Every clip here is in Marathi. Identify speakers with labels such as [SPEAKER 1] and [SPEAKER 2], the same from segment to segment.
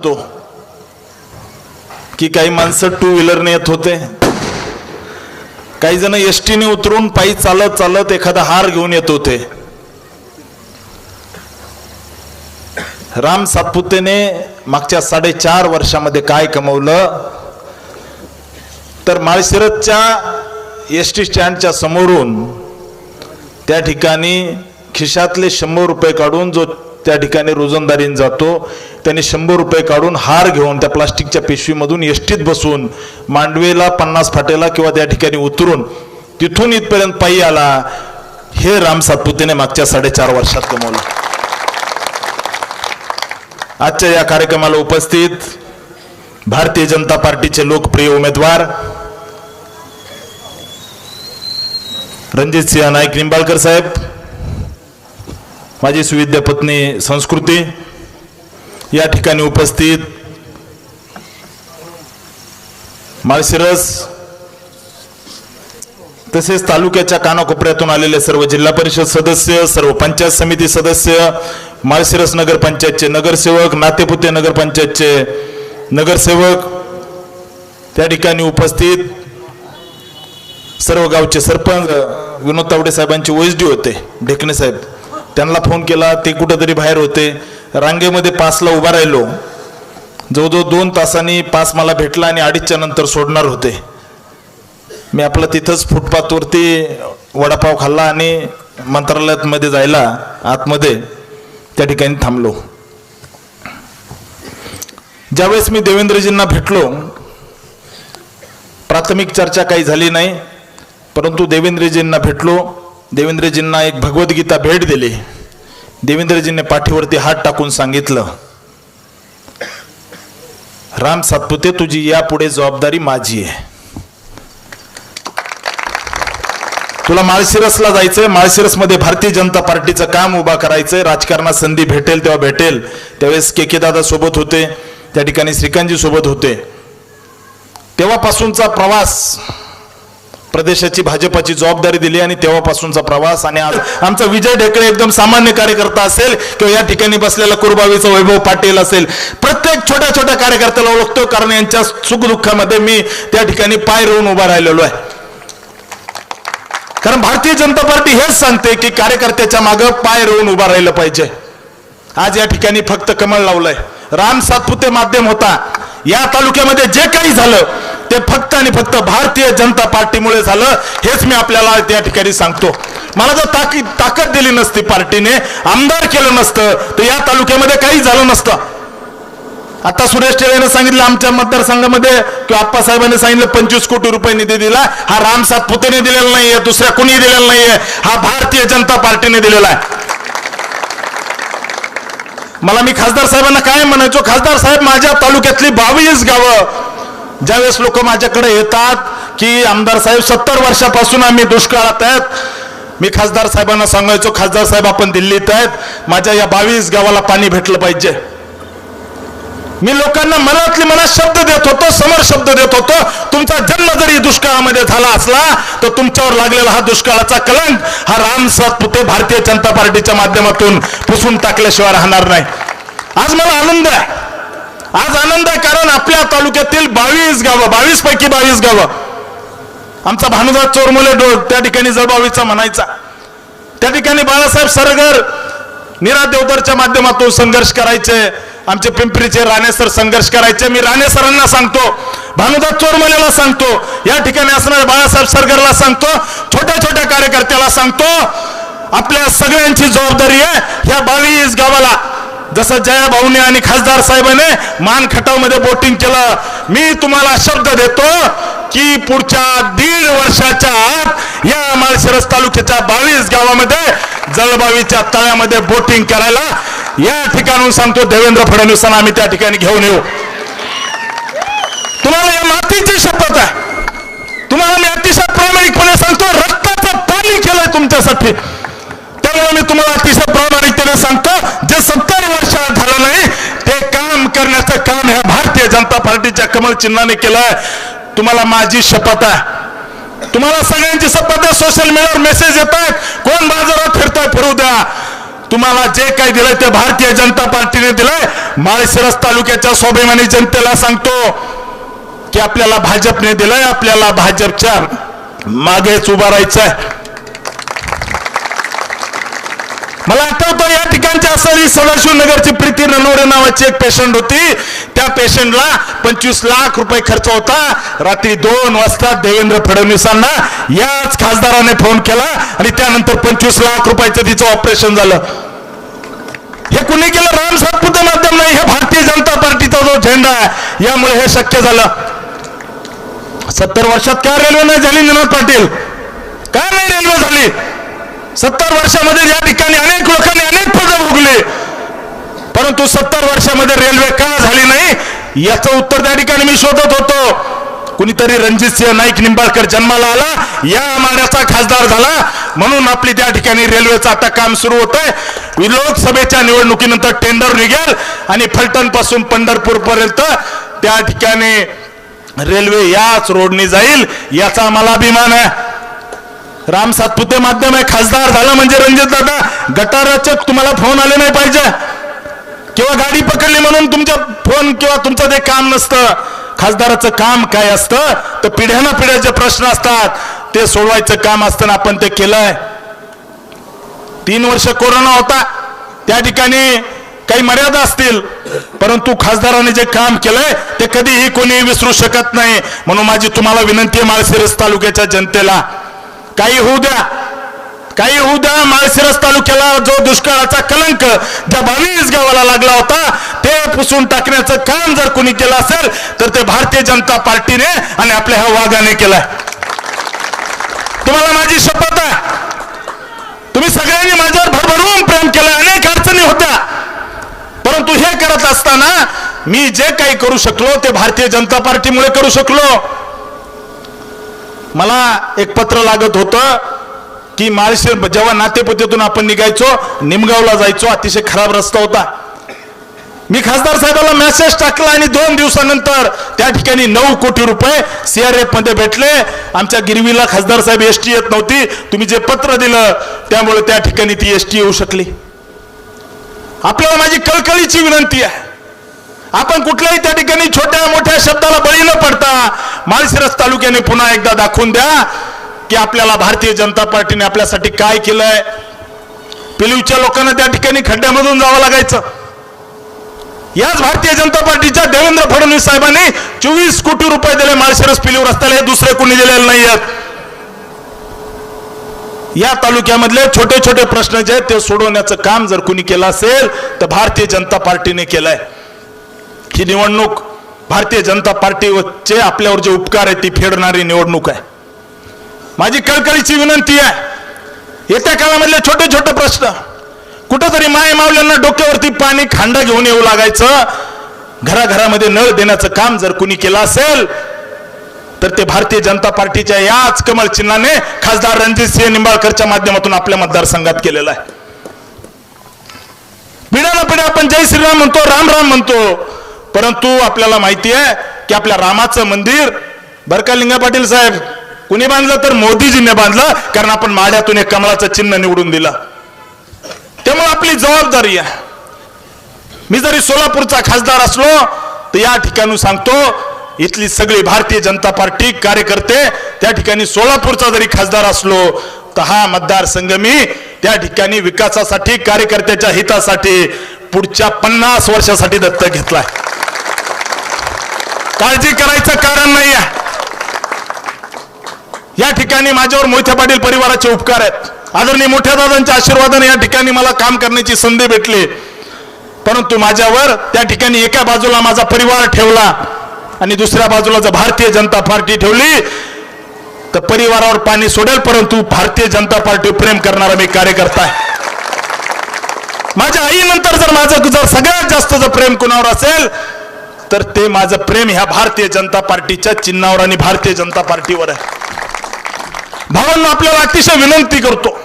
[SPEAKER 1] तो की काही माणसं टू व्हीलरने येत होते. काही जण एसटीने उतरून पायी चालत चालत एखादा हार घेऊन येत होते. राम सातपुतेने मागच्या साडेचार वर्षामध्ये काय कमवलं? तर माळशिरतच्या एस टी स्टँडच्या समोरून त्या ठिकाणी खिशातले शंभर रुपये काढून जो त्या ठिकाणी रोजंदारीन जातो. त्यांनी शंभर रुपये काढून हार घेऊन त्या प्लास्टिकच्या पिशवीमधून एसटीत बसून मांडवेला पन्नास फाटेला किंवा त्या ठिकाणी उतरून तिथून इथपर्यंत पायी आला. हे राम सातपुतेने मागच्या साडेचार वर्षात कमवलं. आजच्या या कार्यक्रमाला उपस्थित भारतीय जनता पार्टीचे लोकप्रिय उमेदवार रणजित सिंह नाईक निंबाळकर साहेब माझी सुविद्या पत्नी संस्कृती या ठिकाणी उपस्थित. माळशिरस तसेच तालुक्याच्या कानाकोपऱ्यातून आलेले सर्व जिल्हा परिषद सदस्य सर्व पंचायत समिती सदस्य माळशिरस नगरपंचायतचे नगरसेवक नातेपुते नगरपंचायतचे नगरसेवक त्या ठिकाणी उपस्थित. सर्व गावचे सरपंच विनोद तावडे साहेबांचे ओएसडी होते ढेकणे साहेब. त्यांना फोन केला ते कुठंतरी बाहेर होते. रांगेमध्ये पासला उभा राहिलो. जवळजवळ दोन तासांनी पास मला भेटला आणि अडीचच्या नंतर सोडणार होते. मी आपलं तिथंच फुटपाथवरती वडापाव खाल्ला आणि मंत्रालयातमध्ये जायला आतमध्ये त्या ठिकाणी थांबलो. ज्यावेळेस मी देवेंद्रजींना भेटलो प्राथमिक चर्चा काही झाली नाही परंतु देवेंद्रजींना भेटलो. देवेंद्रजींना एक भगवद्गीता भेट दिली. देवेंद्रजींनी पाठीवरती हात टाकून सांगितलं राम सातपुते तुझी यापुढे जबाबदारी माझी आहे. तुला माळशिरसला जायचंय. माळशिरसमध्ये भारतीय जनता पार्टीचं काम उभा करायचंय. राजकारणात संधी भेटेल तेव्हा भेटेल. त्यावेळेस के के दादा सोबत होते. त्या ठिकाणी श्रीकांतजी सोबत होते. तेव्हापासूनचा प्रवास प्रदेशाची भाजपाची जबाबदारी दिली आणि तेव्हापासूनचा प्रवास आणि आज आमचा विजय ढेकळे एकदम सामान्य कार्यकर्ता असेल किंवा या ठिकाणी बसलेला कुरबावीचा वैभव पाटील असेल प्रत्येक छोट्या छोट्या कार्यकर्त्याला ओळखतो कारण यांच्या सुखदुःखामध्ये मी त्या ठिकाणी पाय रोवून उभा राहिलेलो आहे. कारण भारतीय जनता पार्टी हेच सांगते की कार्यकर्त्याच्या मागे पाय रोवून उभा राहिलं पाहिजे. आज या ठिकाणी फक्त कमळ लावलंय. राम सातपुते माध्यम होता. या तालुक्यामध्ये जे काही झालं ते फक्त आणि फक्त भारतीय जनता पार्टीमुळे झालं हेच मी आपल्याला त्या ठिकाणी सांगतो. मला जर ताकी ताकद दिली नसती पार्टीने आमदार केलं नसतं तर या तालुक्यामध्ये काही झालं नसतं. आता सुरेश टेळेने सांगितलं आमच्या मतदारसंघामध्ये किंवा आप्पासाहेबांनी सांगितलं पंचवीस कोटी रुपये निधी दिला हा राम सातपुतेने दिलेला नाहीये दुसऱ्या कोणी दिलेला नाहीये हा भारतीय जनता पार्टीने दिलेला आहे. मला मी खासदार साहेबांना काय म्हणायचो खासदार साहेब माझ्या तालुक्यातली बावीस गावं ज्यावेळेस लोक माझ्याकडे येतात की आमदार साहेब सत्तर वर्षापासून आम्ही दुष्काळात आहेत. मी खासदार साहेबांना सांगायचो खासदार साहेब आपण दिल्लीत आहेत. माझ्या या बावीस गावाला पाणी भेटलं पाहिजे. मी लोकांना मनातली मनात शब्द देत होतो समोर शब्द देत होतो तुमचा जन्म जरी दुष्काळामध्ये झाला असला तर तुमच्यावर लागलेला हा दुष्काळाचा कलंक हा राम सातपुते भारतीय जनता पार्टीच्या माध्यमातून पुसून टाकल्याशिवाय राहणार नाही. आज मला आनंद आहे. आज आनंद आहे कारण आपल्या तालुक्यातील बावीस गावं बावीस पैकी बावीस गावं. आमचा भानुदास चोरमुले डोळ त्या ठिकाणी जळबावीचा म्हणायचा. त्या ठिकाणी बाळासाहेब सरगर निरा देवदरच्या माध्यमातून संघर्ष करायचे. आमचे पिंपरीचे राणे सर संघर्ष करायचे. मी राणे सरांना सांगतो भानुदास चोरमलेला सांगतो या ठिकाणी असणाऱ्या बाळासाहेब सरगरला सांगतो छोट्या छोट्या कार्यकर्त्याला सांगतो आपल्या सगळ्यांची जबाबदारी आहे. ह्या बावीस गावाला जसं जया भाऊने आणि खासदार साहेबाने मानखटावमध्ये बोटिंग केलं मी तुम्हाला शब्द देतो की पुढच्या दीड वर्षाच्या आत या माळशिरस तालुक्याच्या बावीस गावामध्ये जळबावीच्या तळ्यामध्ये बोटिंग करायला या ठिकाणून सांगतो देवेंद्र फडणवीसांना आम्ही त्या ठिकाणी घेऊन येऊ. तुम्हाला या मातीची शपथ आहे. तुम्हाला मी अतिशय प्रामाणिकपणे सांगतो रक्ताचं पाणी केलंय तुमच्यासाठी. त्यामुळे मी तुम्हाला अतिशय प्रामाणिकतेने सांगतो जे सत्तर वर्षात झालं नाही ते काम करण्याचं काम ह्या भारतीय जनता पार्टीच्या कमल चिन्हाने केलंय. तुम्हाला माझी शपथ आहे. तुम्हाला सगळ्यांची शपथ आहे. सोशल मीडियावर मेसेज येत आहेत. कोण बाजारात फिरतोय फिरू द्या. तुम्हाला जे काही दिलंय ते भारतीय जनता पार्टीने दिलंय. माळशिरस तालुक्याच्या स्वाभिमानी जनतेला सांगतो की आपल्याला भाजपने दिलंय आपल्याला भाजपच्या मागेच उभा राहायचंय. मला आठवतं या ठिकाणच्या असणारी सदाशिव नगरची प्रीती ननवडे नावाची एक पेशंट होती. त्या पेशंटला पंचवीस लाख रुपये खर्च होता. रात्री दोन वाजता देवेंद्र फडणवीसांना याच खासदाराने फोन केला आणि त्यानंतर पंचवीस लाख रुपयाचं तिचं ऑपरेशन झालं. हे कुणी केलं? राम सातपुते माध्यम नाही हे भारतीय जनता पार्टीचा जो झेंडा आहे यामुळे हे शक्य झालं. सत्तर वर्षात काय रेल्वे नाही झाली निनाद पाटील? काय नाही रेल्वे झाली? सत्तर वर्षामध्ये या ठिकाणी अनेक लोकांनी अनेक पद भोगली. परंतु सत्तर वर्षामध्ये रेल्वे का झाली नाही? याचं उत्तर त्या ठिकाणी मी शोधत होतो. कुणीतरी रणजित सिंह नाईक निंबाळकर जन्माला आला. या माड्याचा खासदार झाला. म्हणून आपली त्या ठिकाणी रेल्वेचं आता काम सुरू होत आहे लोकसभेच्या निवडणुकीनंतर टेंडर निघेल आणि फलटणपासून पंढरपूर पर्यंत त्या ठिकाणी रेल्वे याच रोडने जाईल याचा आम्हाला अभिमान आहे. राम सातपुते माध्यम आहे. खासदार झालं म्हणजे रणजित दादा गटाराचे तुम्हाला फोन आले नाही पाहिजे. किंवा गाडी पकडली म्हणून तुमच्या फोन किंवा तुमचं ते काम नसतं. खासदाराचं काम काय असतं? तर पिढ्याना पिढ्याचे प्रश्न असतात ते सोडवायचं काम असताना आपण ते केलंय. तीन वर्ष कोरोना होता. त्या ठिकाणी काही मर्यादा असतील परंतु खासदाराने जे काम केलंय ते कधीही कोणी विसरू शकत नाही. म्हणून माझी तुम्हाला विनंती आहे माळशिरस तालुक्याच्या जनतेला. काही होऊ द्या. काही होऊ द्या. माळशिरस तालुक्याला जो दुष्काळाचा कलंक ज्या बावीस गावाला लागला होता ते पुसून टाकण्याचं काम जर कोणी केलं असेल तर ते भारतीय जनता पार्टीने आणि आपल्या ह्या वाघाने केलंय. तुम्हाला माझी शपथ आहे. तुम्ही सगळ्यांनी माझ्यावर भरभरून प्रेम केलं अनेक अडचणी होत्या. परंतु हे करत असताना मी जे काही करू शकलो ते भारतीय जनता पार्टीमुळे करू शकलो. मला एक पत्र लागत होतं की माळशेर जेव्हा नातेपुतेतून आपण निघायचो निमगावला जायचो. अतिशय खराब रस्ता होता. मी खासदार साहेबाला मेसेज टाकला आणि दोन दिवसानंतर त्या ठिकाणी नऊ कोटी रुपये सीआरएफमध्ये भेटले. आमच्या गिरवीला खासदार साहेब एस टी येत नव्हती. तुम्ही जे पत्र दिलं त्यामुळे त्या ठिकाणी ती एस टी येऊ शकली. आपल्याला माझी कळकळीची विनंती आहे. आपण कुठल्याही त्या ठिकाणी छोट्या मोठ्या शब्दाला बळी न पडता माळशिरस तालुक्याने पुन्हा एकदा दाखवून द्या की आपल्याला भारतीय जनता पार्टीने आपल्यासाठी काय केलंय. पिलूच्या लोकांना त्या ठिकाणी खड्ड्यामधून जावं लागायचं. याच भारतीय जनता पार्टीच्या देवेंद्र फडणवीस साहेबांनी चोवीस कोटी रुपये दिले माळशिरस पिलीव रस्त्याला हे दुसरे कोणी दिलेले नाही आहेत या तालुक्यामधले छोटे छोटे प्रश्न जे आहेत ते सोडवण्याचं काम जर कोणी केलं असेल तर भारतीय जनता पार्टीने केलंय. ही निवडणूक भारतीय जनता पार्टीचे आपल्यावर जे उपकार आहेत ती फेडणारी निवडणूक आहे. माझी कळकळीची विनंती आहे येत्या काळामधले छोटे छोटे प्रश्न. कुठंतरी माय मावल्यांना डोक्यावरती पाणी खांडा घेऊन येऊ लागायचं. घराघरामध्ये नळ देण्याचं काम जर कुणी केलं असेल तर ते भारतीय जनता पार्टीच्या याच कमल चिन्हाने खासदार रणजित सिंह निंबाळकरच्या माध्यमातून आपल्या मतदारसंघात केलेला आहे. पिढ्याला पिढ्या आपण जय श्रीराम म्हणतो राम राम म्हणतो. परंतु आपल्याला माहिती आहे की आपल्या रामाचं मंदिर बर का लिंगा पाटील साहेब? कुणी बांधलं? तर मोदीजीने बांधलं कारण आपण माड्यातून एक कमळाचं चिन्ह निवडून दिलं. त्यामुळे आपली जबाबदारी आहे. मी जरी सोलापूरचा खासदार असलो तर या ठिकाणी सांगतो इथली सगळी भारतीय जनता पार्टी कार्यकर्ते त्या ठिकाणी सोलापूरचा जरी खासदार असलो तर हा मतदारसंघ मी त्या ठिकाणी विकासासाठी कार्यकर्त्याच्या हितासाठी पुढच्या पन्नास वर्षासाठी दत्तक घेतलाय. काळजी करायचं कारण नाही आहे या ठिकाणी माझ्यावर मोठ्या पाटील परिवाराचे उपकार आहेत. आदरणीय मोठ्या दादांच्या आशीर्वादाने या ठिकाणी मला काम करण्याची संधी भेटली. परंतु माझ्यावर त्या ठिकाणी एका बाजूला माझा परिवार ठेवला आणि दुसऱ्या बाजूला जर भारतीय जनता पार्टी ठेवली तर परिवारावर पाणी सोडेल परंतु भारतीय जनता पार्टी प्रेम करणारा मी कार्यकर्ता आहे. माझ्या आईनंतर जर माझं जर सगळ्यात जास्त जर प्रेम कुणावर असेल तर ते माझं प्रेम ह्या भारतीय जनता पार्टीच्या चिन्हावर आणि भारतीय जनता पार्टीवर आहे. भावांना आपल्याला अतिशय विनंती करतो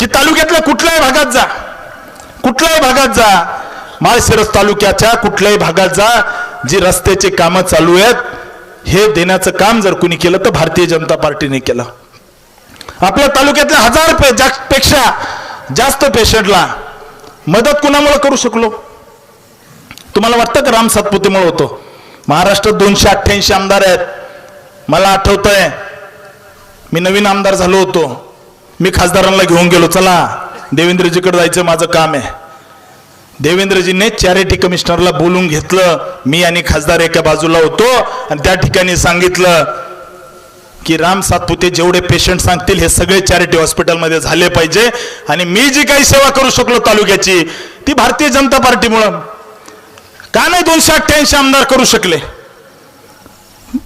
[SPEAKER 1] की तालुक्यातल्या कुठल्याही भागात जा. कुठल्याही भागात जा. माळशिरस तालुक्याच्या कुठल्याही भागात जा. जी रस्त्याची कामं चालू आहेत हे देण्याचं काम जर कुणी केलं तर भारतीय जनता पार्टीने केलं. आपल्या तालुक्यातल्या हजार पे- जा- पेक्षा जास्त पेशंटला मदत कुणामुळे करू शकलो? तुम्हाला वाटतं का राम सातपुतेमुळे होतो? महाराष्ट्रात दोनशे अठ्ठ्याऐंशी आमदार आहेत. मला आठवतंय मी नवीन आमदार झालो होतो. मी खासदारांना घेऊन गेलो. चला देवेंद्रजीकडे जायचं माझं काम आहे. देवेंद्रजीने चॅरिटी कमिशनरला बोलून घेतलं. मी आणि खासदार एका बाजूला होतो आणि त्या ठिकाणी सांगितलं की राम सातपुते जेवढे पेशंट सांगतील हे सगळे चॅरिटी हॉस्पिटलमध्ये झाले पाहिजे. आणि मी जी काही सेवा करू शकलो तालुक्याची ती भारतीय जनता पार्टीमुळं. का नाही दोनशे अठ्ठ्याऐंशी आमदार करू शकले?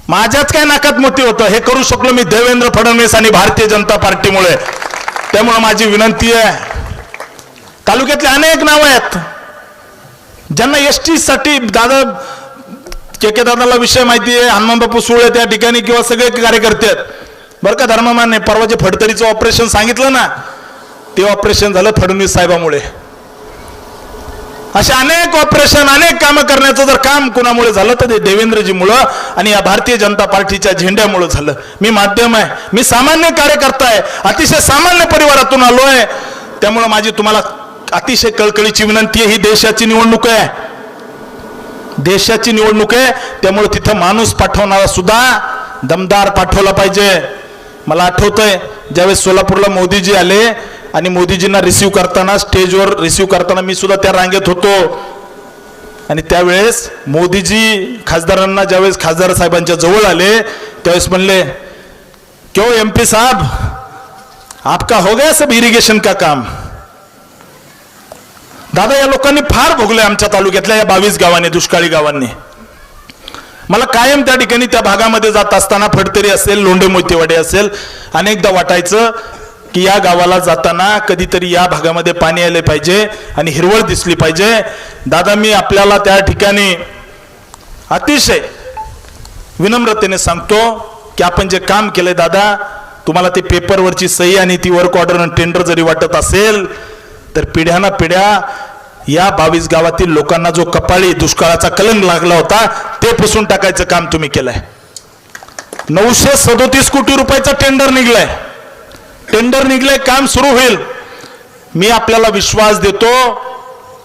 [SPEAKER 1] माझ्याच काय नाकात मोठी होतं? हे करू शकलो मी देवेंद्र फडणवीस आणि भारतीय जनता पार्टीमुळे. त्यामुळे माझी विनंती आहे. तालुक्यातले अनेक नावं आहेत. ज्यांना एस टीसाठी दादा के के दादाला विषय माहिती आहे हनुमानबापू सुळे त्या ठिकाणी किंवा सगळे कार्यकर्ते आहेत. बरं का धर्ममान्य परवा जे फडतरीचं ऑपरेशन सांगितलं ना ते ऑपरेशन झालं फडणवीस साहेबामुळे. असे अनेक ऑपरेशन अनेक कामं करण्याचं जर काम कुणामुळे झालं तर ते देवेंद्रजीमुळं आणि या भारतीय जनता पार्टीच्या झेंड्यामुळं झालं. मी माध्यम आहे. मी सामान्य कार्यकर्ता आहे. अतिशय सामान्य परिवारातून आलो आहे. त्यामुळं माझी तुम्हाला अतिशय कळकळीची विनंती आहे. ही देशाची निवडणूक आहे. देशाची निवडणूक आहे. त्यामुळे तिथं माणूस पाठवणारा सुद्धा दमदार पाठवला पाहिजे. मला आठवतंय ज्यावेळेस सोलापूरला मोदीजी आले आणि मोदीजींना रिसिव्ह करताना स्टेजवर रिसिव्ह करताना मी सुद्धा त्या रांगेत होतो. आणि त्यावेळेस मोदीजी खासदारांना ज्यावेळेस खासदार साहेबांच्या जवळ आले त्यावेळेस म्हणले क्यों एम पी साहब? आपका हो गया सब इरिगेशन का काम. दादा या लोकांनी फार भोगलंय आमच्या तालुक्यातल्या या बावीस गावांनी दुष्काळी गावांनी. मला कायम त्या ठिकाणी त्या भागामध्ये जात असताना फडतरी असेल लोंढे मोतीवाडे असेल अनेकदा वाटायचं की या गावाला जाताना कधीतरी या भागामध्ये पाणी आले पाहिजे आणि हिरवळ दिसली पाहिजे. दादा मी आपल्याला त्या ठिकाणी अतिशय विनम्रतेने सांगतो की आपण जे काम केले दादा तुम्हाला ते पेपरवरची सही आणि ती वर्क ऑर्डर टेंडर जरी वाटत असेल तर पिढ्याना पिढ्या या बावीस गावातील लोकांना जो कपाळी दुष्काळाचा कलंक लागला होता ते पुसून टाकायचं काम तुम्ही केलंय. नऊशे सदोतीस कोटी रुपयाचा टेंडर निघलाय. टेंडर निघले काम सुरू होईल. मी आपल्याला विश्वास देतो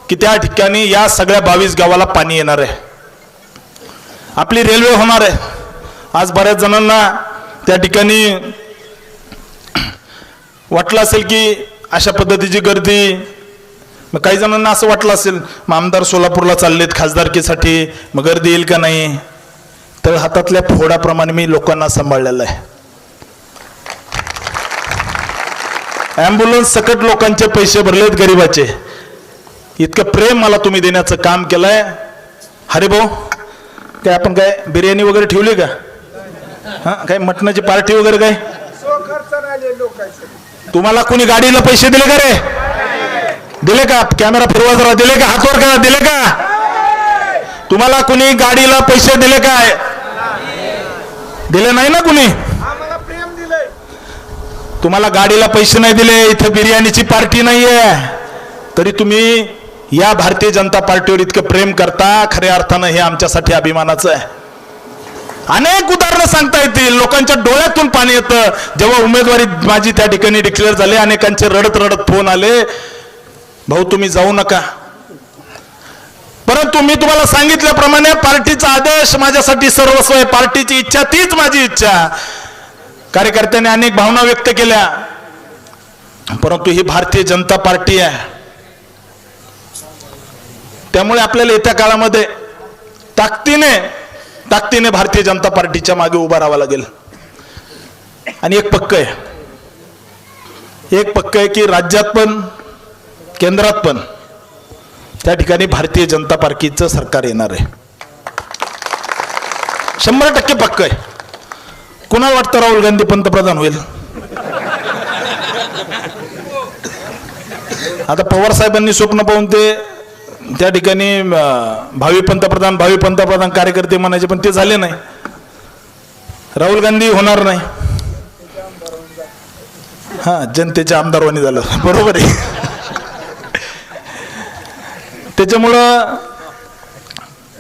[SPEAKER 1] की त्या ठिकाणी या सगळ्या बावीस गावाला पाणी येणार आहे. आपली रेल्वे होणार आहे. आज बऱ्याच जणांना त्या ठिकाणी वाटलं असेल की अशा पद्धतीची गर्दी मग काही जणांना असं वाटलं असेल मग आमदार सोलापूरला चाललेत खासदारकीसाठी मग गर्दी येईल का नाही? तर हातातल्या फोडाप्रमाणे मी लोकांना सांभाळलेलं आहे. ॲम्ब्युलन्स सकट लोकांचे पैसे भरलेत गरिबाचे. इतकं प्रेम मला तुम्ही देण्याचं काम केलंय. हरे भाऊ काय आपण काय बिर्याणी वगैरे ठेवली का? हा काय मटणाची पार्टी वगैरे काय? तुम्हाला कोणी गाडीला पैसे दिले का रे? दिले का? कॅमेरा फिरवा जरा दिले का? हातवर करा दिले का? तुम्हाला कुणी गाडीला पैसे दिले काय? दिले नाही ना कुणी? तुम्हाला गाडीला पैसे नाही दिले इथं बिर्याणीची पार्टी नाही आहे तरी तुम्ही या भारतीय जनता पार्टीवर इतकं प्रेम करता खऱ्या अर्थानं हे आमच्यासाठी अभिमानाचं आहे. अनेक उदाहरणं सांगता येतील. लोकांच्या डोळ्यातून पाणी येतं. जेव्हा उमेदवारी माझी त्या ठिकाणी डिक्लेअर झाली अनेकांचे रडत रडत फोन आले. भाऊ तुम्ही जाऊ नका. परंतु मी तुम्हाला सांगितल्याप्रमाणे पार्टीचा आदेश माझ्यासाठी सर्वस्व आहे. पार्टीची इच्छा तीच माझी इच्छा. कार्यकर्त्यांनी अनेक भावना व्यक्त केल्या. परंतु ही भारतीय जनता पार्टी आहे. त्यामुळे आपल्याला येत्या काळामध्ये ताकदीने ताकदीने भारतीय जनता पार्टीच्या मागे उभा राहावा लागेल. आणि एक पक्क आहे. एक पक्क आहे की राज्यात पण केंद्रात पण त्या ठिकाणी भारतीय जनता पार्टीचं सरकार येणार आहे. शंभर टक्के पक्क आहे. कुणाला वाटतं राहुल गांधी पंतप्रधान होईल? आता पवार साहेबांनी स्वप्न पाहून ते त्या ठिकाणी भावी पंतप्रधान भावी पंतप्रधान कार्यकर्ते म्हणायचे पण ते झाले नाही. राहुल गांधी होणार नाही. हा जनतेच्या आमदारवानी झालं. बरोबर आहे. त्याच्यामुळं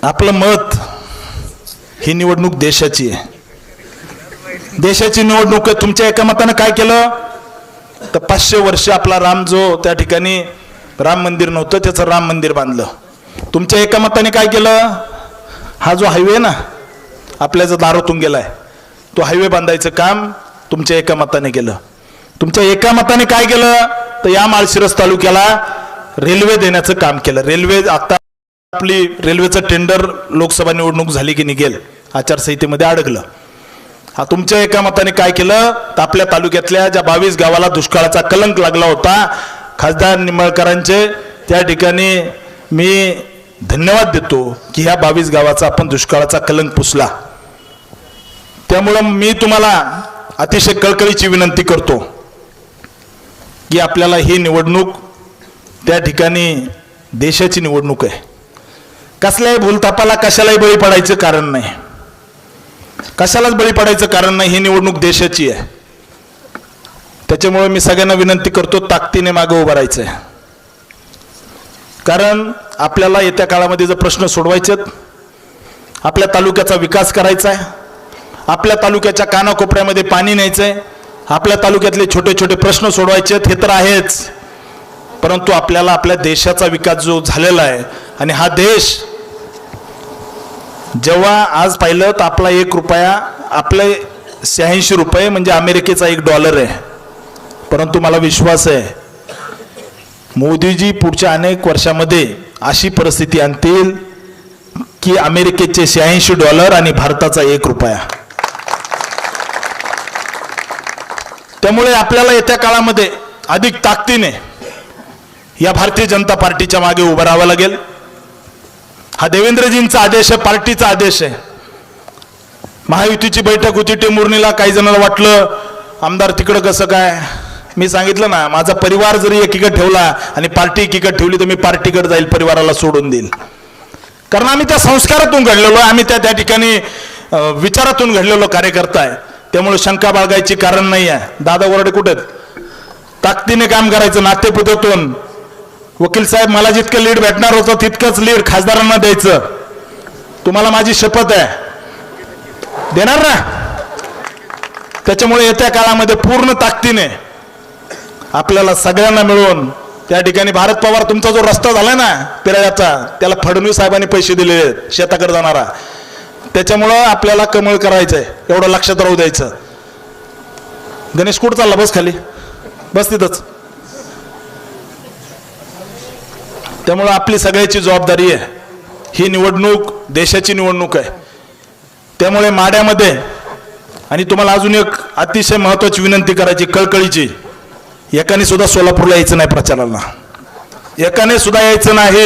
[SPEAKER 1] आपलं मत ही निवडणूक देशाची आहे. देशाची निवडणूक तुमच्या एका मतानं काय केलं? तर पाचशे वर्ष आपला राम जो त्या ठिकाणी राम मंदिर नव्हतं त्याचं राम मंदिर बांधलं. तुमच्या एका मताने काय केलं? हा जो हायवे ना आपल्या जो दारोतून गेलाय. तो हायवे बांधायचं काम तुमच्या एका मताने केलं. तुमच्या एका मताने काय केलं? तर या माळशिरस तालुक्याला रेल्वे देण्याचं काम केलं. रेल्वे आता आपली रेल्वेचं टेंडर लोकसभा निवडणूक झाली की निघेल आचारसंहितेमध्ये अडकलं. हा तुमच्या एका मताने काय केलं? तर आपल्या तालुक्यातल्या ज्या बावीस गावाला दुष्काळाचा कलंक लागला होता खासदार निंबाळकरांचे त्या ठिकाणी मी धन्यवाद देतो की ह्या बावीस गावाचा आपण दुष्काळाचा कलंक पुसला. त्यामुळं मी तुम्हाला अतिशय कळकळीची विनंती करतो की आपल्याला ही निवडणूक त्या ठिकाणी देशाची निवडणूक आहे. कसल्याही भूलतापाला कशालाही बळी पडायचं कारण नाही. कशालाच बळी पडायचं कारण नाही ही निवडणूक देशाची आहे. त्याच्यामुळे मी सगळ्यांना विनंती करतो ताकदीने मागे उभं राहायचं आहे कारण आपल्याला येत्या काळामध्ये जर प्रश्न सोडवायचे आपल्या तालुक्याचा विकास करायचा आहे आपल्या तालुक्याच्या कानाकोपऱ्यामध्ये पाणी न्यायचं आहे आपल्या तालुक्यातले छोटे छोटे प्रश्न सोडवायचे आहेत हे तर आहेच. परंतु आपल्याला आपल्या देशाचा विकास जो झालेला आहे आणि हा देश जेव्हा आज पाहिलं तर आपला एक रुपया आपले शहाऐंशी रुपये म्हणजे अमेरिकेचा एक डॉलर आहे. परंतु मला विश्वास आहे मोदीजी पुढच्या अनेक वर्षामध्ये अशी परिस्थिती आणतील की अमेरिकेचे शहाऐंशी डॉलर आणि भारताचा एक रुपया. त्यामुळे आपल्याला येत्या काळामध्ये अधिक ताकदीने या भारतीय जनता पार्टीच्या मागे उभं राहावं लागेल. हा देवेंद्रजींचा आदेश आहे पार्टीचा आदेश आहे. महायुतीची बैठक होती टेमुर्णीला काही जणांना वाटलं आमदार तिकडं कसं काय? मी सांगितलं ना माझा परिवार जरी एकीकडे ठेवला आणि पार्टी एकीकडे ठेवली तर मी पार्टीकडे जाईल परिवाराला सोडून देईल. कारण आम्ही त्या संस्कारातून घडलेलो आहे आम्ही त्या त्या ठिकाणी विचारातून घडलेलो कार्यकर्ता आहे. त्यामुळे शंका बाळगायची कारण नाही आहे दादा वरडे कुठे ताकदीने काम करायचं नातेपुतेतून. वकील साहेब मला जितकं लीड भेटणार होतं तितकंच लीड खासदारांना द्यायचं. तुम्हाला माझी शपथ आहे. देणार ना? त्याच्यामुळे येत्या काळामध्ये पूर्ण ताकदीने आपल्याला सगळ्यांना मिळून त्या ठिकाणी भारत पवार तुमचा जो रस्ता झाला ना पिराळ्याचा त्याला फडणवीस साहेबांनी पैसे दिलेले आहेत शेताकडे जाणारा. त्याच्यामुळं आपल्याला कमळ करायचंय एवढं लक्षात राहू द्यायचं. गणेश कुठं चालला बस खाली? बस तिथंच. त्यामुळं आपली सगळ्याची जबाबदारी आहे. ही निवडणूक देशाची निवडणूक आहे. त्यामुळे माड्यामध्ये आणि तुम्हाला अजून एक अतिशय महत्त्वाची विनंती करायची कळकळीची एकाने सुद्धा सोलापूरला यायचं नाही प्रचाराला. एकाने सुद्धा यायचं नाही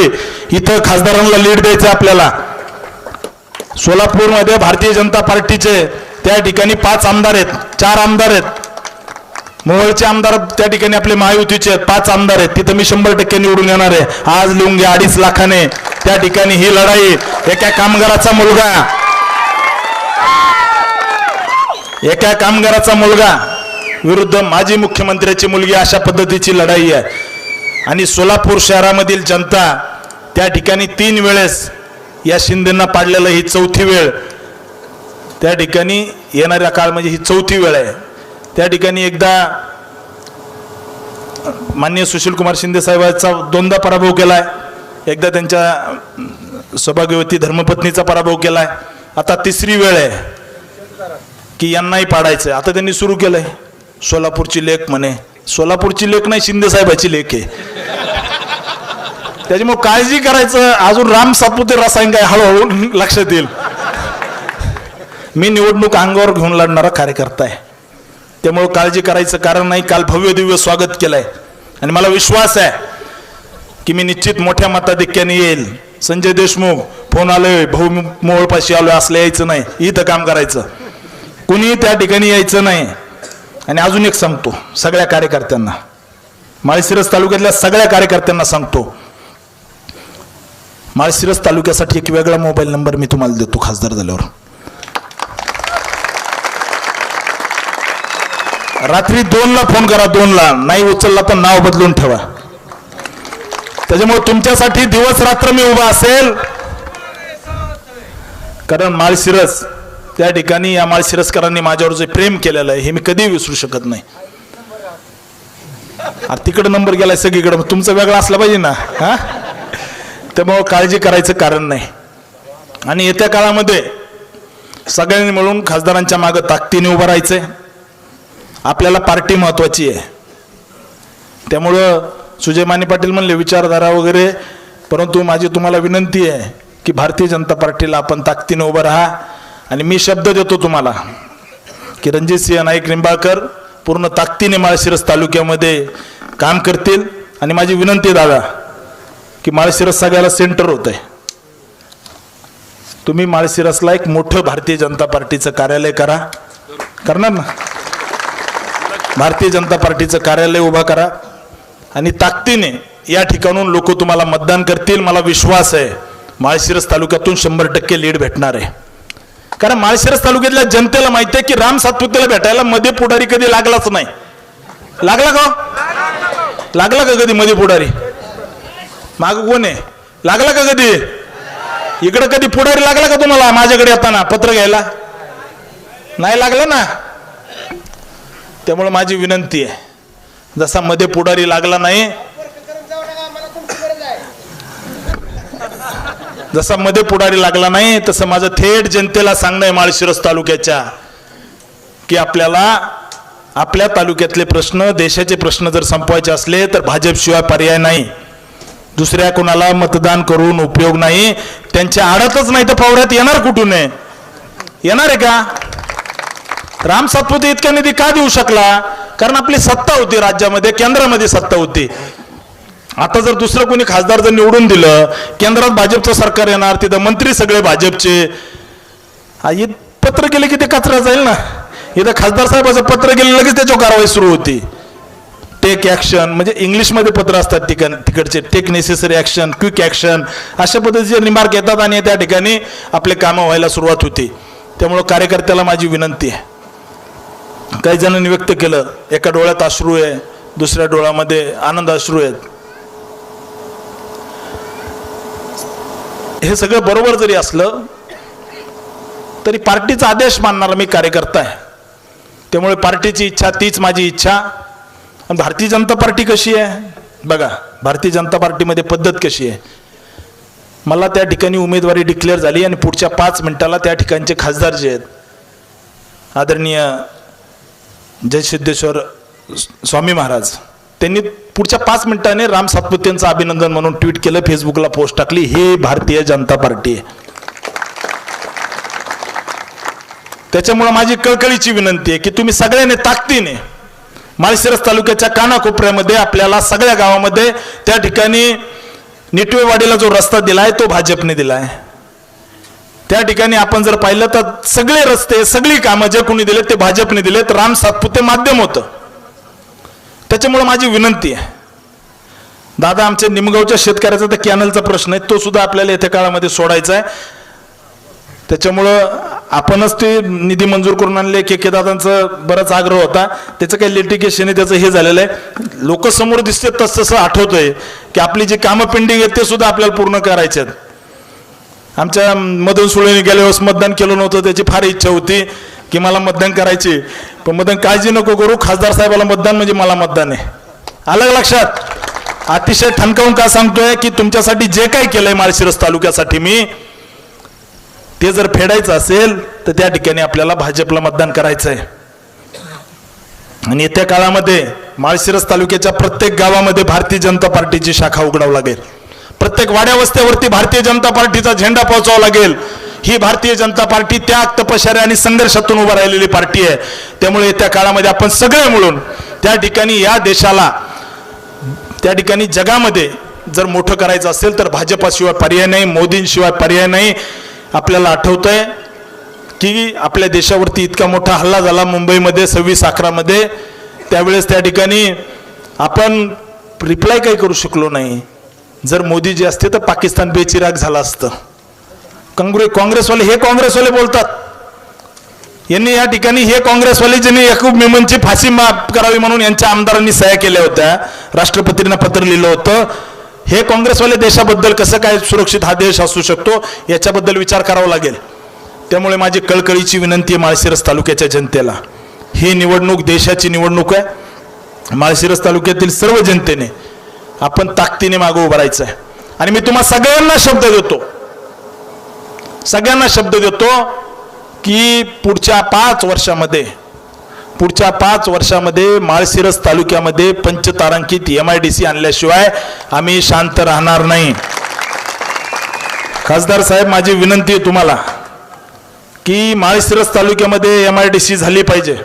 [SPEAKER 1] इथं खासदारांना लीड द्यायचं आपल्याला. सोलापूरमध्ये भारतीय जनता पार्टीचे त्या ठिकाणी पाच आमदार आहेत चार आमदार आहेत. मोहोळचे आमदार त्या ठिकाणी आपले महायुतीचे आहेत. पाच आमदार आहेत. तिथं मी शंभर टक्के निवडून येणार आहे. आज लिहून घ्या अडीच लाखाने त्या ठिकाणी ही लढाई एका कामगाराचा मुलगा. एका कामगाराचा मुलगा. विरुद्ध माजी मुख्यमंत्र्याची मुलगी अशा पद्धतीची लढाई आहे. आणि सोलापूर शहरामधील जनता त्या ठिकाणी तीन वेळेस या शिंदेंना पाडलेलं ही चौथी वेळ. त्या ठिकाणी येणाऱ्या काळ म्हणजे ही चौथी वेळ आहे. त्या ठिकाणी एकदा माननीय सुशीलकुमार शिंदे साहेबांचा दोनदा पराभव केलाय. एकदा त्यांच्या सौभाग्यवती धर्मपत्नीचा पराभव केलाय. आता तिसरी वेळ आहे की यांनाही पाडायचं आहे आता त्यांनी सुरू केलंय. सोलापूरची लेख म्हणे. सोलापूरची लेख नाही शिंदे साहेबाची लेख आहे. त्याच्यामुळे काळजी करायचं. अजून राम सातपुते रसायन काय हळूहळू लक्षात येईल. मी निवडणूक अंगावर घेऊन लढणारा कार्यकर्ता आहे. त्यामुळं काळजी करायचं कारण नाही. काल भव्य दिव्य स्वागत केलंय. आणि मला विश्वास आहे की मी निश्चित मोठ्या मताधिक्याने येईल. संजय देशमुख फोन आलोय. भाऊ मोहळपाशी आलोय. असलं यायचं नाही. इथं काम करायचं. कुणीही त्या ठिकाणी यायचं नाही. आणि अजून एक सांगतो. सगळ्या कार्यकर्त्यांना. माळशिरस तालुक्यातल्या सगळ्या कार्यकर्त्यांना सांगतो. माळशिरस तालुक्यासाठी एक वेगळा मोबाईल नंबर मी तुम्हाला देतो खासदार झाल्यावर. रात्री दोनला फोन करा दोनला. नाही उचलला तर नाव बदलून ठेवा. त्याच्यामुळे तुमच्यासाठी दिवस रात्र मी उभा असेल. कारण माळशिरस त्या ठिकाणी या माळशिरसकरांनी माझ्यावर जे प्रेम केलेलं आहे हे मी कधीही विसरू शकत नाही. अरे तिकडे नंबर गेलाय सगळीकडे मग तुमचं वेगळं असलं पाहिजे ना हा? त्यामुळं काळजी करायचं कारण नाही. आणि येत्या काळामध्ये सगळ्यांनी मिळून खासदारांच्या मागं ताकदीने उभं राहायचंय. आपल्याला पार्टी महत्वाची आहे. त्यामुळं सुजय माने पाटील म्हणले विचारधारा वगैरे परंतु माझी तुम्हाला विनंती आहे की भारतीय जनता पार्टीला आपण ताकदीने उभं राहा. आणि मी शब्द देतो तुम्हाला की रणजितसिंह नाईक निंबाळकर पूर्ण ताकदीने माळशिरस तालुक्यामध्ये काम करतील. आणि माझी विनंती आहे दादा की माळशिरस सगळ्याला सेंटर होत आहे. तुम्ही माळशिरसला एक मोठं भारतीय जनता पार्टीचं कार्यालय करा. करणार ना? भारतीय जनता पार्टीचं कार्यालय उभा करा. आणि ताकदीने या ठिकाणून लोक तुम्हाला मतदान करतील मला विश्वास आहे. माळशिरस तालुक्यातून शंभर टक्के लीड भेटणार आहे. कारण माळशिरस तालुक्यातल्या जनतेला माहिती आहे की राम सातपुतेला भेटायला मध्ये पुढारी कधी लागलाच नाही. लागला का हो? लागला का कधी मध्ये पुढारी? माग कोण आहे? लागला का कधी? इकडं कधी पुढारी लागला का तुम्हाला? माझ्याकडे येताना पत्र घ्यायला? नाही लागलं ना? त्यामुळे माझी विनंती आहे. जसा मध्ये पुढारी लागला नाही जसा मध्ये पुढारी लागला नाही तसं माझं थेट जनतेला सांगणं आहे माळशिरस तालुक्याच्या की आपल्याला आपल्या तालुक्यातले प्रश्न देशाचे प्रश्न जर संपवायचे असले तर भाजपशिवाय पर्याय नाही. दुसऱ्या कोणाला मतदान करून उपयोग नाही. त्यांच्या आडतच नाही तर पवऱ्यात येणार कुठून आहे? येणार आहे का? राम सातपुते इतका निधी का देऊ शकला? कारण आपली सत्ता होती राज्यामध्ये केंद्रामध्ये सत्ता होती. आता जर दुसरं कोणी खासदार जर निवडून दिलं केंद्रात भाजपचं सरकार येणार तिथं मंत्री सगळे भाजपचे. पत्र गेले की ते कचरा जाईल ना? इथं खासदार साहेबाचं पत्र गेलं लगेच त्याच्यावर कारवाई सुरू होती. टेक ॲक्शन म्हणजे इंग्लिशमध्ये पत्र असतात ठिकाण तिकडचे. Take necessary action quick action अशा पद्धतीचे रिमार्क येतात आणि त्या ठिकाणी आपले कामं व्हायला सुरुवात होती. त्यामुळं कार्यकर्त्याला माझी विनंती आहे. काही जणांनी व्यक्त केलं एका डोळ्यात अश्रू आहे दुसऱ्या डोळ्यामध्ये आनंद अश्रू आहेत. हे सगळं बरोबर जरी असलं तरी पार्टीचा आदेश मानणारा मी कार्यकर्ता आहे. त्यामुळे पार्टीची इच्छा तीच माझी इच्छा. आणि भारतीय जनता पार्टी कशी आहे? बघा भारतीय जनता पार्टीमध्ये पद्धत कशी आहे? मला त्या ठिकाणी उमेदवारी डिक्लेअर झाली आणि पुढच्या पाच मिनिटाला त्या ठिकाणचे खासदार जे आहेत आदरणीय जय सिद्धेश्वर स्वामी महाराज. त्यांनी पुढच्या पाच मिनिटाने राम सातपुतेंचं अभिनंदन म्हणून ट्विट केलं फेसबुकला पोस्ट टाकली हे भारतीय जनता पार्टी आहे. त्याच्यामुळे माझी कळकळीची विनंती आहे की तुम्ही सगळ्यांनी ताकदीने माळशिरस तालुक्याच्या कानाकोपऱ्यामध्ये आपल्याला सगळ्या गावामध्ये त्या ठिकाणी निटवेवाडीला जो रस्ता दिलाय तो भाजपने दिलाय. त्या ठिकाणी आपण जर पाहिलं तर सगळे रस्ते सगळी कामं जे कोणी दिलेत ते भाजपने दिलेत. राम सातपुते माध्यम होतं. त्याच्यामुळे माझी विनंती आहे. दादा आमच्या निमगावच्या शेतकऱ्याचा तर कॅनलचा प्रश्न आहे. तो सुद्धा आपल्याला येत्या काळामध्ये सोडायचा आहे. त्याच्यामुळं आपणच ते निधी मंजूर करून आणले. के के दादांचा बराच आग्रह होता. त्याचं काही लिटिगेशन आहे त्याचं हे झालेलं आहे. लोक समोर दिसते तस तसं आठवतंय की आपली जी कामं पेंडिंग आहेत ते सुद्धा आपल्याला पूर्ण करायचे आहेत आमच्या मदन सुळेने गेल्या वेळेस मतदान केलं नव्हतं त्याची फार इच्छा होती की मला मतदान करायची. पण मतदान काळजी नको करू खासदार साहेबाला मतदान म्हणजे मला मतदान आहे. आलं लक्षात? अतिशय ठणकावून का सांगतोय की तुमच्यासाठी जे काही केलंय माळशिरस तालुक्यासाठी मी ते जर फेडायचं असेल तर त्या ठिकाणी आपल्याला भाजपला मतदान करायचं आहे आणि येत्या काळामध्ये माळशिरस तालुक्याच्या प्रत्येक गावामध्ये भारतीय जनता पार्टीची शाखा उघडावं लागेल. प्रत्येक वाड्यावस्थेवरती भारतीय जनता पार्टीचा झेंडा पोहोचावा लागेल. ही भारतीय जनता पार्टी त्याग तपश्चर्या आणि संघर्षातून उभा राहिलेली पार्टी आहे. त्यामुळे येत्या काळामध्ये आपण सगळे मिळून त्या ठिकाणी या देशाला त्या ठिकाणी जगामध्ये जर मोठं करायचं असेल तर भाजपाशिवाय पर्याय नाही मोदींशिवाय पर्याय नाही. आपल्याला आठवतंय की आपल्या देशावरती इतका मोठा हल्ला झाला मुंबईमध्ये सव्वीस अकरामध्ये. त्यावेळेस त्या ठिकाणी आपण रिप्लाय काही करू शकलो नाही. जर मोदीजी असते तर पाकिस्तान बेचिराग झाला असतं. काँग्रेस काँग्रेसवाले हे काँग्रेसवाले बोलतात. यांनी या ठिकाणी हे काँग्रेसवाले ज्यांनी याकूब मेमनची फाशी माफ करावी म्हणून यांच्या आमदारांनी सह्या केल्या होत्या राष्ट्रपतींना पत्र लिहिलं होतं हे काँग्रेसवाले देशाबद्दल कसं काय सुरक्षित हा देश असू शकतो याच्याबद्दल विचार करावा लागेल. त्यामुळे माझी कळकळीची विनंती आहे माळशिरस तालुक्याच्या जनतेला. ही निवडणूक देशाची निवडणूक आहे. माळशिरस तालुक्यातील सर्व जनतेने आपण ताकदीने मागं उभं राहायचं आहे आणि मी तुम्हा सगळ्यांना शब्द देतो. सगळ्यांना शब्द देतो की पुढच्या पाच वर्षामध्ये पुढच्या पाच वर्षामध्ये माळशिरस तालुक्यामध्ये पंचतारांकित एम आय डी सी आणल्याशिवाय आम्ही शांत राहणार नाही. खासदार साहेब माझी विनंती आहे तुम्हाला की माळशिरस तालुक्यामध्ये एम आय डी सी झाली पाहिजे.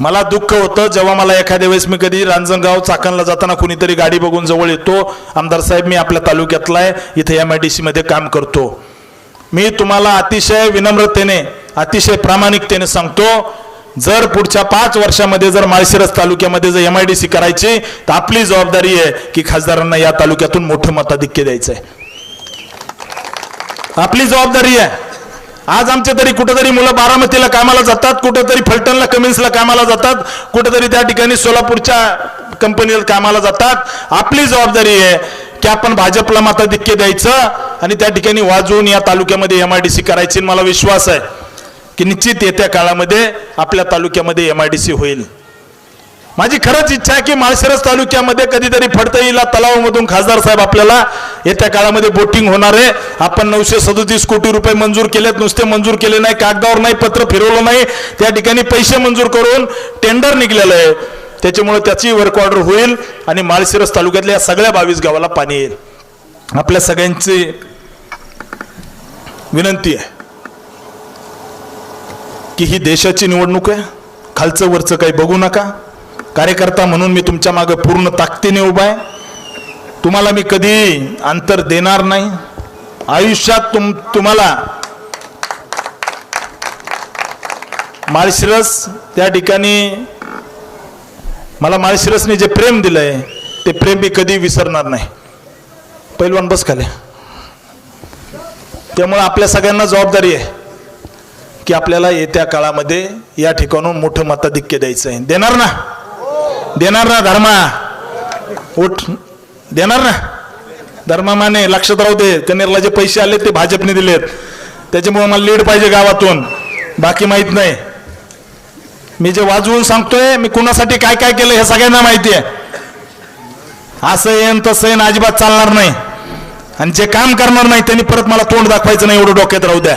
[SPEAKER 1] मला दुःख होतं जेव्हा मला एखाद्या वेळेस मी कधी रांजणगाव चाकणला जाताना कुणीतरी गाडी बघून जवळ येतो. आमदार साहेब मी आपल्या तालुक्यातला आहे. इथे एम आय डी सीमध्ये काम करतो. मी तुम्हाला अतिशय विनम्रतेने अतिशय प्रामाणिकतेने सांगतो जर पुढच्या पाच वर्षामध्ये जर माळशिरस तालुक्यामध्ये जर एम आय डी सी करायची तर आपली जबाबदारी आहे की खासदारांना या तालुक्यातून मोठं मताधिक्य द्यायचं आहे आपली जबाबदारी आहे. आज आमच्या तरी कुठेतरी मुलं बारामतीला कामाला जातात कुठेतरी फलटणला कमिन्सला कामाला जातात कुठेतरी त्या ठिकाणी सोलापूरच्या कंपनीला कामाला जातात. आपली जबाबदारी आहे की आपण भाजपला मताधिक्य द्यायचं आणि त्या ठिकाणी वाजवून या तालुक्यामध्ये एम आय डी सी करायची. मला विश्वास आहे की निश्चित येत्या काळामध्ये आपल्या तालुक्यामध्ये एम आय डी सी होईल. माझी खरंच इच्छा आहे की माळशिरस तालुक्यामध्ये कधीतरी फडतईला तलावामधून खासदार साहेब आपल्याला येत्या काळामध्ये बोटिंग होणार आहे. आपण नऊशे सदोतीस कोटी रुपये मंजूर केलेत नुसते मंजूर केले नाही कागदावर नाही पत्र फिरवलं नाही. त्या ठिकाणी पैसे मंजूर करून टेंडर निघलेलं आहे. त्याच्यामुळे त्याची वर्क ऑर्डर होईल आणि माळशिरस तालुक्यातल्या या सगळ्या बावीस गावाला पाणी येईल. आपल्या सगळ्यांची विनंती आहे की ही देशाची निवडणूक आहे. खालचं वरचं काही बघू नका. कार्यकर्ता म्हणून मी तुमच्या मागे पूर्ण ताकदीने उभा आहे. तुम्हाला मी कधी अंतर देणार नाही. आयुष्यात तुम तुम्हाला माळशिरस त्या ठिकाणी मला माळशिरसने जे प्रेम दिलंय ते प्रेम मी कधी विसरणार नाही. पैलवान बस खाले. त्यामुळे आपल्या सगळ्यांना जबाबदारी आहे की आपल्याला येत्या काळामध्ये या ठिकाणून मोठं मताधिक्य द्यायचं आहे देणार ना? देणार ना धर्मा. उठ. देणार ना. धर्मा माने लक्षात राहू दे. कनेरला जे पैसे आले ते भाजपने दिलेत. त्याच्यामुळे मला लीड पाहिजे गावातून. बाकी माहीत नाही. मी जे वाजवून सांगतोय मी कुणासाठी काय काय केलं हे सगळ्यांना माहिती आहे. असं येन तसं येन अजिबात चालणार नाही. आणि जे काम करणार नाही त्यांनी परत मला तोंड दाखवायचं नाही एवढं डोक्यात राहू द्या.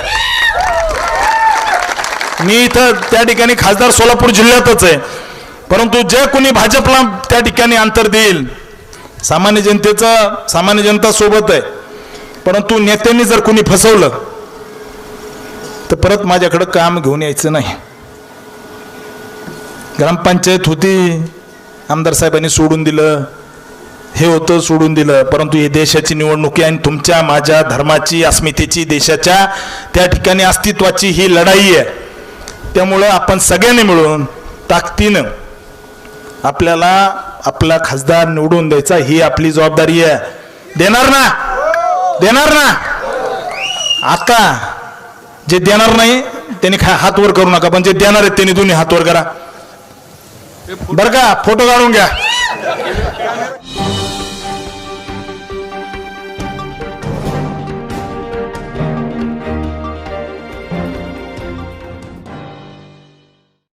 [SPEAKER 1] मी इथं त्या ठिकाणी खासदार सोलापूर जिल्ह्यातच आहे. परंतु जे कोणी भाजपला त्या ठिकाणी अंतर देईल सामान्य जनतेचं सामान्य जनता सोबत आहे. परंतु नेत्यांनी जर कोणी फसवलं तर परत माझ्याकडं काम घेऊन यायचं नाही. ग्रामपंचायत होती आमदार साहेबांनी सोडून दिलं हे होतं सोडून दिलं परंतु हे देशाची निवडणूक आहे आणि तुमच्या माझ्या धर्माची अस्मितेची देशाच्या त्या ठिकाणी अस्तित्वाची ही लढाई आहे. त्यामुळं आपण सगळ्यांनी मिळून ताकदीनं आपल्याला आपला खासदार निवडून द्यायचा ही आपली जबाबदारी आहे. देणार ना? देणार ना? आता जे देणार नाही त्यांनी खा हात वर करू नका पण जे देणार आहेत त्यांनी दोन्ही हात वर करा. बरं का? फोटो काढून घ्या.